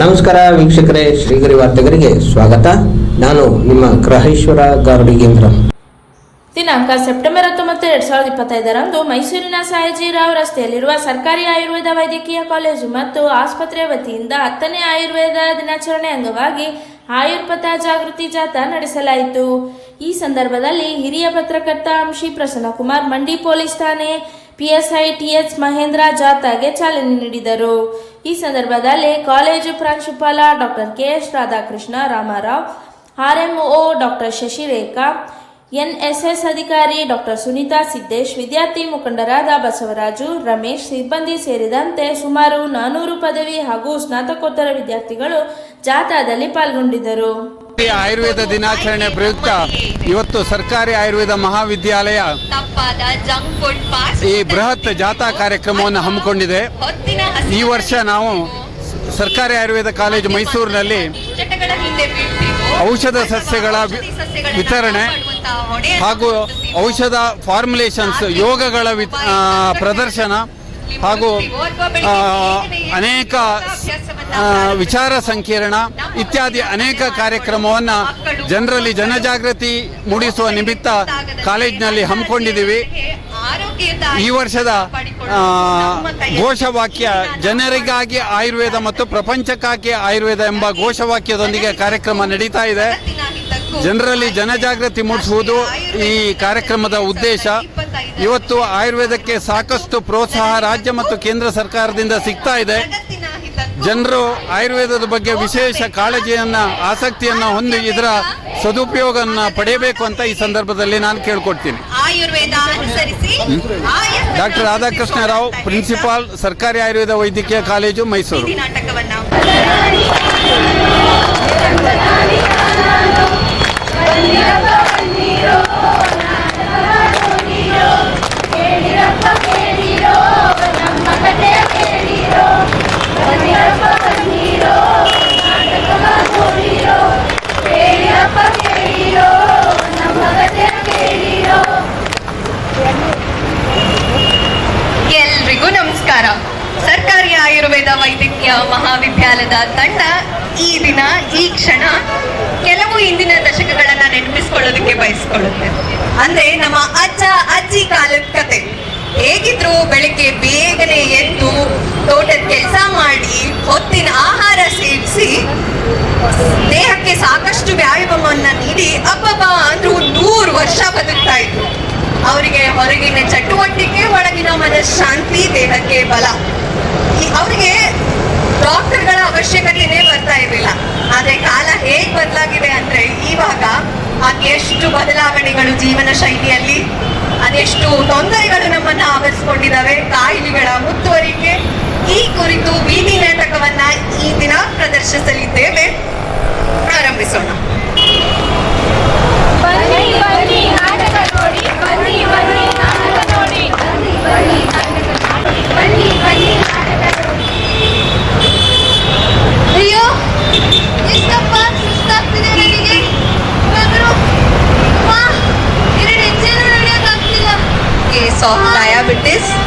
ನಮಸ್ಕಾರ ವೀಕ್ಷಕರೇ, ಶ್ರೀಗರಿ ವಾರ್ತೆಗರಿಗೆ ಸ್ವಾಗತ. ನಾನು ನಿಮ್ಮ ಗ್ರಹೇಶ್ವರ ಗಾರುಡಿಗೇಂದ್ರ ದಿನಾಂಕ ಸೆಪ್ಟೆಂಬರ್ ಹತ್ತೊಂಬತ್ತು, ಎರಡ್ ಸಾವಿರದ ಇಪ್ಪತ್ತೈದರಂದು ಮೈಸೂರಿನ ಸಾಯಜಿರಾವ್ ರಸ್ತೆಯಲ್ಲಿರುವ ಸರ್ಕಾರಿ ಆಯುರ್ವೇದ ವೈದ್ಯಕೀಯ ಕಾಲೇಜು ಮತ್ತು ಆಸ್ಪತ್ರೆ ವತಿಯಿಂದ ಹತ್ತನೇ ಆಯುರ್ವೇದ ದಿನಾಚರಣೆ ಅಂಗವಾಗಿ ಆಯುರ್ಪಥ ಜಾಗೃತಿ ಜಾಥಾ ನಡೆಸಲಾಯಿತು. ಈ ಸಂದರ್ಭದಲ್ಲಿ ಹಿರಿಯ ಪತ್ರಕರ್ತ ಅಂಶಿ ಪ್ರಸನ್ನ ಕುಮಾರ್ ಮಂಡಿ ಪೊಲೀಸ್ ಠಾಣೆ ಪಿಎಸ್ಐ ಟಿಎಚ್ ಮಹೇಂದ್ರ ಜಾಥಾಗೆ ಚಾಲನೆ ನೀಡಿದರು. ಈ ಸಂದರ್ಭದಲ್ಲಿ ಕಾಲೇಜು ಪ್ರಾಂಶುಪಾಲ doctor K S Radhakrishna Ramarao, RMO doctor Shashirekha, NSS ಅಧಿಕಾರಿ ಡಾಕ್ಟರ್ ಸುನೀತಾ ಸಿದ್ದೇಶ್, ವಿದ್ಯಾರ್ಥಿ ಮುಖಂಡರಾದ ಬಸವರಾಜು, ರಮೇಶ್ ಸಿಬ್ಬಂದಿ ಸೇರಿದಂತೆ ಸುಮಾರು ನಾನೂರು ಪದವಿ ಹಾಗೂ ಸ್ನಾತಕೋತ್ತರ ವಿದ್ಯಾರ್ಥಿಗಳು ಜಾಥಾದಲ್ಲಿ ಪಾಲ್ಗೊಂಡಿದ್ದರು. ಆಯುರ್ವೇದ ದಿನಾಚರಣೆ ಪ್ರಯುಕ್ತ ಇವತ್ತು ಸರ್ಕಾರಿ ಆಯುರ್ವೇದ ಮಹಾವಿದ್ಯಾಲಯ ಈ ಬೃಹತ್ ಜಾಥಾ ಕಾರ್ಯಕ್ರಮವನ್ನು ಹಮ್ಮಿಕೊಂಡಿದೆ. ಈ ವರ್ಷ ನಾವು ಸರ್ಕಾರಿ ಆಯುರ್ವೇದ ಕಾಲೇಜು ಮೈಸೂರಿನಲ್ಲಿ ಔಷಧ ಸಸ್ಯಗಳ ವಿತರಣೆ ಹಾಗೂ ಔಷಧ ಫಾರ್ಮುಲೇಷನ್ಸ್ ಯೋಗಗಳ ಪ್ರದರ್ಶನ ಹಾಗೂ ಅನೇಕ ವಿಚಾರ ಸಂಕಿರಣ ಇತ್ಯಾದಿ ಅನೇಕ ಕಾರ್ಯಕ್ರಮವನ್ನು ಜನರಲ್ಲಿ ಜನಜಾಗೃತಿ ಮೂಡಿಸುವ ನಿಮಿತ್ತ ಕಾಲೇಜಿನಲ್ಲಿ ಹಮ್ಮಿಕೊಂಡಿದ್ದೀವಿ. ಈ ವರ್ಷದ ಘೋಷವಾಕ್ಯ, ಜನರಿಗಾಗಿ ಆಯುರ್ವೇದ ಮತ್ತು ಪ್ರಪಂಚಕ್ಕಾಗಿ ಆಯುರ್ವೇದ ಎಂಬ ಘೋಷವಾಕ್ಯದೊಂದಿಗೆ ಕಾರ್ಯಕ್ರಮ ನಡೀತಾ ಇದೆ. ಜನರಲ್ಲಿ ಜನಜಾಗೃತಿ ಮೂಡಿಸುವುದು ಈ ಕಾರ್ಯಕ್ರಮದ ಉದ್ದೇಶ. ಇವತ್ತು ಆಯುರ್ವೇದಕ್ಕೆ ಸಾಕಷ್ಟು ಪ್ರೋತ್ಸಾಹ ರಾಜ್ಯ ಮತ್ತು ಕೇಂದ್ರ ಸರ್ಕಾರದಿಂದ ಸಿಗ್ತಾ ಇದೆ. ಜನರು ಆಯುರ್ವೇದದ ಬಗ್ಗೆ ವಿಶೇಷ ಕಾಳಜಿಯನ್ನ ಆಸಕ್ತಿಯನ್ನ ಹೊಂದಿ ಇದರ ಸದುಪಯೋಗವನ್ನು ಪಡೆಯಬೇಕು ಅಂತ ಈ ಸಂದರ್ಭದಲ್ಲಿ ನಾನು ಕೇಳ್ಕೊಡ್ತೀನಿ. ಡಾಕ್ಟರ್ ರಾಧಾಕೃಷ್ಣ ರಾವ್ ಪ್ರಿನ್ಸಿಪಾಲ್ ಸರ್ಕಾರಿ ಆಯುರ್ವೇದ ವೈದ್ಯಕೀಯ ಕಾಲೇಜು ಮೈಸೂರು. ನಾಟಕವನ್ನ ಆಯುರ್ವೇದ ವೈದ್ಯಕೀಯ ಮಹಾವಿದ್ಯಾಲಯದ ತಂಡ ಈ ದಿನ, ಈ ಕ್ಷಣ ಕೆಲವು ಇಂದಿನ ದಶಕಗಳನ್ನ ನೆನಪಿಸ್ಕೊಳ್ಳೋದಕ್ಕೆ ಬಯಸ್ಕೊಳ್ಳುತ್ತೆ. ಅಂದ್ರೆ ನಮ್ಮ ಅಜ್ಜ, ಅಜ್ಜಿ ಕಾಲದ ಕತೆ. ಹೇಗಿದ್ರು ಬೆಳಿಗ್ಗೆ ಬೇಗನೆ ಎದ್ದು ತೋಟದ ಕೆಲಸ ಮಾಡಿ ಹೊತ್ತಿನ ಆಹಾರ ಸೇವಿಸಿ ದೇಹಕ್ಕೆ ಸಾಕಷ್ಟು ವ್ಯಾಯಾಮವನ್ನ ನೀಡಿ ಅಬ್ಬಬ್ಬ ಅಂದ್ರೂ ನೂರು ವರ್ಷ ಬದುಕ್ತಾ ಇದ್ರು. ಅವರಿಗೆ ಹೊರಗಿನ ಚಟುವಟಿಕೆ, ಒಳಗಿನ ಮನಃಶಾಂತಿ, ದೇಹಕ್ಕೆ ಬಲ. ಆದ್ರೆ ಕಾಲ ಹೇಗ್ ಬದಲಾಗಿದೆ ಅಂದ್ರೆ ಇವಾಗ ಅದೆಷ್ಟು ಬದಲಾವಣೆಗಳು ಜೀವನ ಶೈಲಿಯಲ್ಲಿ, ಅದೆಷ್ಟು ತೊಂದರೆಗಳು ನಮ್ಮನ್ನ ಆವರಿಸಿಕೊಂಡಿದ್ದಾವೆ, ಕಾಯಿಲೆಗಳ ಮುತ್ತುವರಿಕೆ, ಈ ಕುರಿತು ಬೀದಿ ನಾಟಕವನ್ನ of diabetes.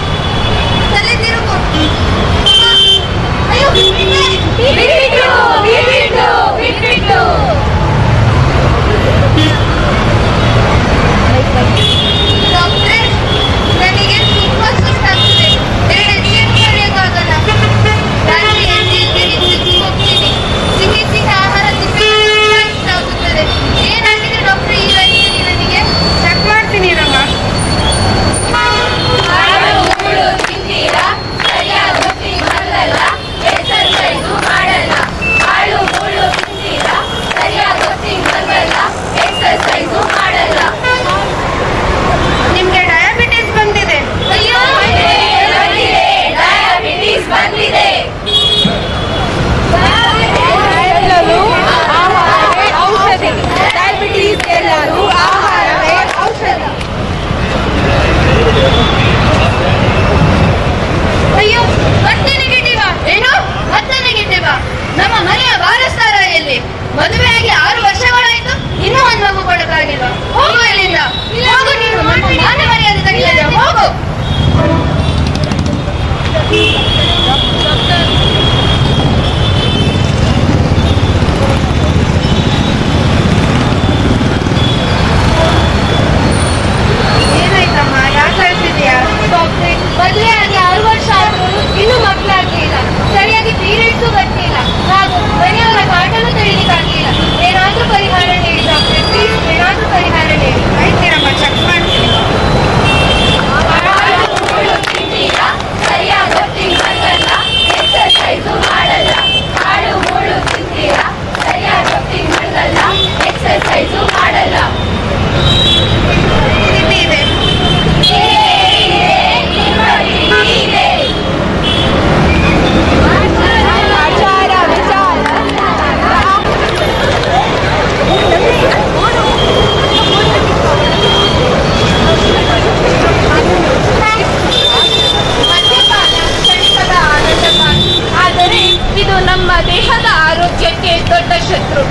ಶತ್ರು.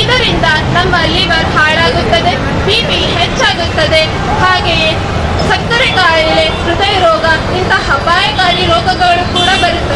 ಇದರಿಂದ ನಮ್ಮ ಲಿವರ್ ಹಾಳಾಗುತ್ತದೆ ಬಿಪಿ ಹೆಚ್ಚಾಗುತ್ತದೆ. ಹಾಗೆಯೇ ಸಕ್ಕರೆ ಕಾಯಿಲೆ ಹೃದಯ ರೋಗ ಇಂತಹ ಅಪಾಯಕಾರಿ ರೋಗಗಳು ಕೂಡ ಬರುತ್ತವೆ.